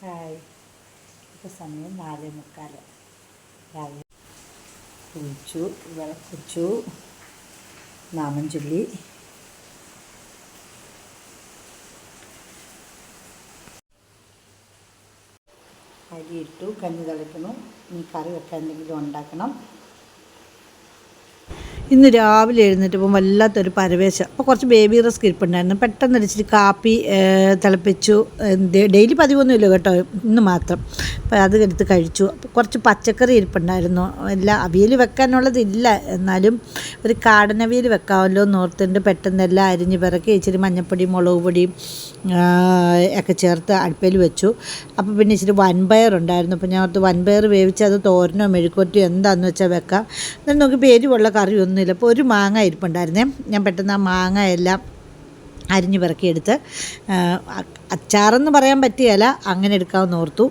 Hi. ഇപ്പോൾ സമയം നാല് മുക്കാൽ രാവിലെ കുളിച്ചു വിളക്കുച്ചു നാമൻ ചൊല്ലി. ഇട്ടു കഞ്ഞി തിളയ്ക്കണം. ഇനി കറി വെക്കാൻ എന്തെങ്കിലും ഉണ്ടാക്കണം. ഇന്ന് രാവിലെ എഴുന്നേറ്റപ്പം വല്ലാത്തൊരു പരവേശം. അപ്പോൾ കുറച്ച് ബേബി റിസ്ക് ഇരിപ്പുണ്ടായിരുന്നു. പെട്ടെന്ന് അടിച്ചിട്ട് കാപ്പി തിളപ്പിച്ചു. ഡെയിലി പതിവൊന്നുമില്ല കേട്ടോ. ഇന്ന് മാത്രം. അപ്പോൾ അത് എടുത്ത് കഴിച്ചു. അപ്പോൾ കുറച്ച് പച്ചക്കറി ഇരിപ്പുണ്ടായിരുന്നു. എല്ലാം അവിയൽ വെക്കാനുള്ളതില്ല എന്നാലും ഒരു കാടനവിയൽ വെക്കാമല്ലോ എന്ന് ഓർത്തിട്ട് പെട്ടെന്ന് എല്ലാം അരിഞ്ഞ് പിറക്കി ഇച്ചിരി മഞ്ഞപ്പൊടിയും മുളക് പൊടിയും ഒക്കെ ചേർത്ത് അടുപ്പയിൽ വെച്ചു. അപ്പോൾ പിന്നെ ഇച്ചിരി വൻപയർ ഉണ്ടായിരുന്നു. അപ്പോൾ ഞാൻ ഓർത്ത് വൻപയർ വേവിച്ച് അത് തോരനോ മെഴുക്കോറ്റോ എന്താണെന്ന് വെച്ചാൽ വെക്കാം. എന്നിട്ട് നോക്കി എരിവുള്ള കറിയൊന്നുമില്ല അപ്പോൾ ഒരു മാങ്ങ ഇരിപ്പുണ്ടായിരുന്നേ ഞാൻ പെട്ടെന്ന് ആ മാങ്ങ എല്ലാം അരിഞ്ഞ് പെറുക്കിയെടുത്ത് അച്ചാറെന്ന് പറയാൻ പറ്റിയല്ല അങ്ങനെ എടുക്കാമെന്ന് ഓർത്തു.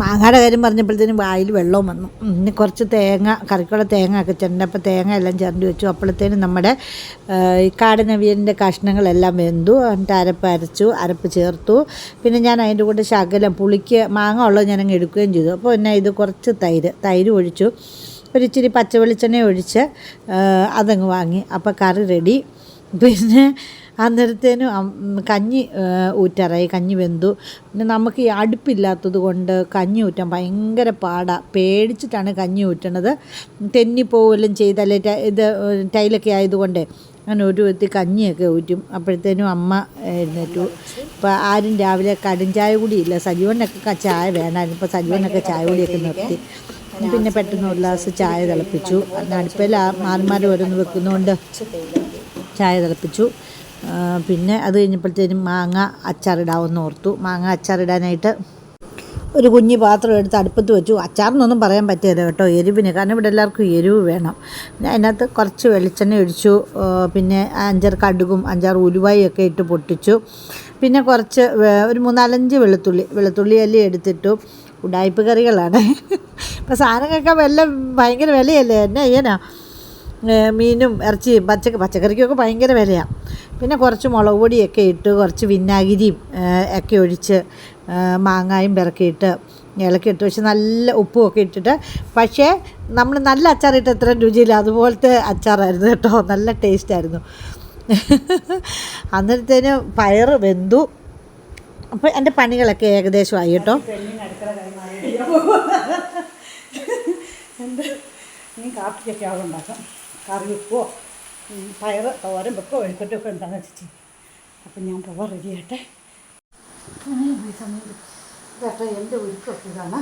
മാങ്ങയുടെ കാര്യം പറഞ്ഞപ്പോഴത്തേനും വായിൽ വെള്ളവും വന്നു. ഇനി കുറച്ച് തേങ്ങ കറിക്കുള്ള തേങ്ങ ഒക്കെ ചേട്ടന്റെ അപ്പോൾ തേങ്ങ എല്ലാം ചേർന്ന് വെച്ചു. അപ്പോഴത്തേനും നമ്മുടെ ഈ കാടനവിയലിന്റെ കഷ്ണങ്ങളെല്ലാം വെന്തു. എന്നിട്ട് അരപ്പ് അരച്ചു അരപ്പ് ചേർത്തു. പിന്നെ ഞാൻ അതിന്റെ കൂടെ ശകലം പുളിക്ക് മാങ്ങ ഉള്ളത് ഞാനങ്ങ് എടുക്കുകയും ചെയ്തു. അപ്പോൾ പിന്നെ ഇത് കുറച്ച് തൈര് തൈര് ഒഴിച്ചു. ഒരു പച്ചവെളിച്ചെണ്ണ പച്ച വെളിച്ചെണ്ണ ഒഴിച്ച് അതങ്ങ് വാങ്ങി. അപ്പോൾ കറി റെഡി പിന്നെ അന്നേരത്തേനും കഞ്ഞി ഊറ്ററായി. കഞ്ഞി വെന്തു. പിന്നെ നമുക്ക് ഈ അടുപ്പില്ലാത്തത് കൊണ്ട് കഞ്ഞി ഊറ്റാൻ ഭയങ്കര പാടാണ് പേടിച്ചിട്ടാണ് കഞ്ഞി ഊറ്റണത്. തെന്നിപ്പോവെല്ലാം ചെയ്താലേ ഇത് ടൈലൊക്കെ ആയതുകൊണ്ട് അങ്ങനെ ഒരു വ്യക്തി കഞ്ഞിയൊക്കെ ഊറ്റും. അപ്പോഴത്തേനും അമ്മ എഴുന്നേറ്റു. ഇപ്പോൾ ആരും രാവിലെ കടും ചായ കൂടിയില്ല. സജീവനൊക്കെ ചായ വേണമായിരുന്നു ഇപ്പോൾ സജീവനൊക്കെ ചായ കൂടിയൊക്കെ നിർത്തി. പിന്നെ പെട്ടെന്ന് ഒരു ഗ്ലാസ് ചായ തിളപ്പിച്ചു. അടുപ്പിൽ മാറി ഓരോന്ന് വെക്കുന്നതുകൊണ്ട് ചായ തിളപ്പിച്ചു. പിന്നെ അത് കഴിഞ്ഞപ്പോഴത്തേനും മാങ്ങ അച്ചാറിടാമെന്ന് ഓർത്തു. മാങ്ങ അച്ചാറിടാനായിട്ട് ഒരു കുഞ്ഞി പാത്രം എടുത്ത് അടുപ്പത്ത് വെച്ചു. അച്ചാറിനൊന്നും പറയാൻ പറ്റില്ല കേട്ടോ എരിവിന്. കാരണം ഇവിടെ എല്ലാവർക്കും എരിവ് വേണം. അതിനകത്ത് കുറച്ച് വെളിച്ചെണ്ണ ഒഴിച്ചു. പിന്നെ അഞ്ചാറ് കടുകും അഞ്ചാറ് ഉലുവായും ഒക്കെ ഇട്ട് പൊട്ടിച്ചു. പിന്നെ കുറച്ച് ഒരു മൂന്നാലഞ്ച് വെളുത്തുള്ളി വെളുത്തുള്ളി അല്ലി എടുത്തിട്ടു. ഉടായ്പ കറികളാണ്. ഇപ്പം സാധനങ്ങളൊക്കെ എല്ലാം ഭയങ്കര വിലയല്ലേ? എന്നാ ചെയ്യാനാ മീനും ഇറച്ചിയും പച്ച പച്ചക്കറിക്കൊക്കെ ഭയങ്കര വിലയാണ് പിന്നെ കുറച്ച് മുളക് പൊടിയൊക്കെ ഇട്ട് കുറച്ച് വിനാഗിരിയും ഒക്കെ ഒഴിച്ച് മാങ്ങായും പിറക്കിയിട്ട് ഇളക്കിയിട്ട് വെച്ച് നല്ല ഉപ്പും ഒക്കെ ഇട്ടിട്ട്. പക്ഷേ നമ്മൾ നല്ല അച്ചാറിട്ട് എത്ര രുചിയില്ല. അതുപോലത്തെ അച്ചാറായിരുന്നു കേട്ടോ. നല്ല ടേസ്റ്റായിരുന്നു അന്നേരത്തേന് പയർ വെന്തു. അപ്പോൾ എന്റെ പണികളൊക്കെ ഏകദേശമായി കേട്ടോ. പെണ്ണിന് അടുക്കള കൈമാറി ഇനി കാപ്പിക്കൊക്കെ ആൾ ഉണ്ടാക്കാം. കറി വെക്കുവോ ഉം, പയറ് തോരൻ വെക്കോ വെഴുക്കട്ടൊക്കെ ഉണ്ടാകുന്ന ചേച്ചി അപ്പം ഞാൻ പോവാൻ റെഡി ആട്ടെ സമയം ചേട്ടാ എന്റെ ഒരുക്കൊക്കെ ഇതാണ്.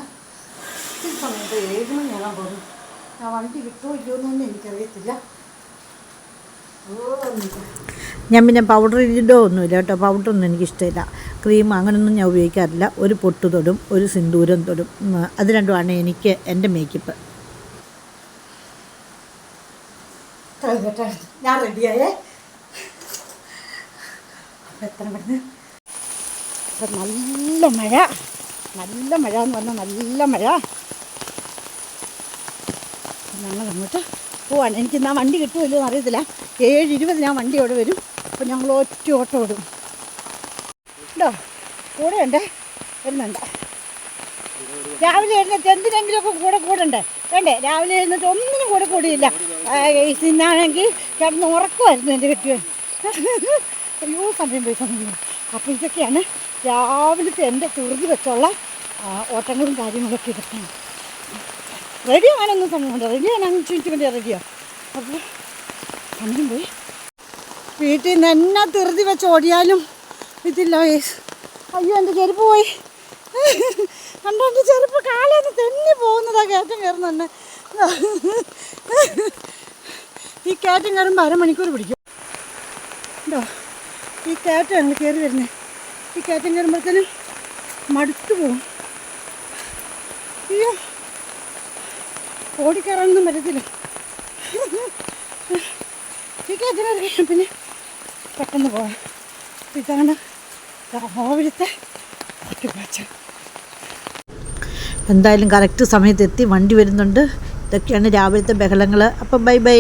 ഈ സമയത്ത് ഏഴ് മണിയാകാൻ പോകുന്നു. ആ വണ്ടി കിട്ടുമോ ഇല്ലയോ എന്നൊന്നും എനിക്കറിയത്തില്ല. ഞാൻ പിന്നെ പൗഡർ ഇടോ ഒന്നുമില്ല കേട്ടോ. പൗഡറൊന്നും എനിക്കിഷ്ടമില്ല. ക്രീം അങ്ങനെയൊന്നും ഞാൻ ഉപയോഗിക്കാറില്ല. ഒരു പൊട്ട് തൊടും ഒരു സിന്ദൂരം തൊടും. അത് രണ്ടുമാണ് എനിക്ക് എന്റെ മേക്കപ്പ്. ഞാൻ റെഡിയായേ എത്ര നല്ല മഴ. നല്ല മഴ എന്ന് പറഞ്ഞാൽ നല്ല മഴ. ഞങ്ങൾ അങ്ങോട്ട് പോവാണ്. എനിക്ക് ഇന്നാ വണ്ടി കിട്ടുമല്ലോ എന്ന് അറിയത്തില്ല. ഏഴ് ഇരുപത് ഞാൻ വണ്ടി അവിടെ വരും. അപ്പം ഞങ്ങൾ ഒറ്റ ഓട്ടം ഓടും. ഉണ്ടോ? കൂടെ ഉണ്ടേ? വരുന്നുണ്ട് രാവിലെ എഴുന്നേറ്റ് എന്തിനെങ്കിലുമൊക്കെ കൂടെ കൂടണ്ടേ? വേണ്ടേ? രാവിലെ എഴുന്നേറ്റ് ഒന്നിനും കൂടെ കൂടിയില്ല. ഇന്നാണെങ്കിൽ കിടന്ന് ഉറക്കമായിരുന്നു എന്റെ കെട്ടിയ. അയ്യോ സമയം പോയി സമയം അപ്പോൾ ഇതൊക്കെയാണ് രാവിലത്തെ എന്റെ തുറുതി വെച്ചുള്ള ഓട്ടങ്ങളും കാര്യങ്ങളൊക്കെ ഇതൊക്കെയാണ്. റെഡി ആകാനൊന്നും സമയമുണ്ട് റെഡി അഞ്ച് മിനിറ്റ് വേണ്ടി റെഡിയോ അപ്പോൾ സമയം പോയി. വീട്ടിൽ നിന്ന് എന്നാ തുറുതി വെച്ച് ഓടിയാലും ഇതില്ല അയ്യോ എന്റെ ചെരുപ്പ് പോയി? കണ്ടോ എന്റെ ചെരുപ്പ്? കാലേന്ന് തെന്നി പോകുന്നതാ കയറ്റം കയറുന്ന തന്നെ ഈ കയറ്റം കയറുമ്പോൾ അരമണിക്കൂർ പിടിക്കും. ഉണ്ടോ ഈ കയറ്റം ഞങ്ങൾ കയറി വരുന്നത് ഈ കയറ്റം കയറുമ്പോഴത്തേനും മടുത്തു പോകും അയ്യോ. ഓടിക്കയറാനൊന്നും പറ്റത്തില്ല ഈ കയറ്റം കയറി കഴിഞ്ഞാൽ പിന്നെ പെട്ടെന്ന് പോകാം. ഇതാണ്? രാവിലത്തെ എന്തായാലും കറക്റ്റ് സമയത്ത് എത്തി വണ്ടി വരുന്നുണ്ട്. ഇതൊക്കെയാണ് രാവിലത്തെ ബഹളങ്ങൾ അപ്പം ബൈ ബൈ.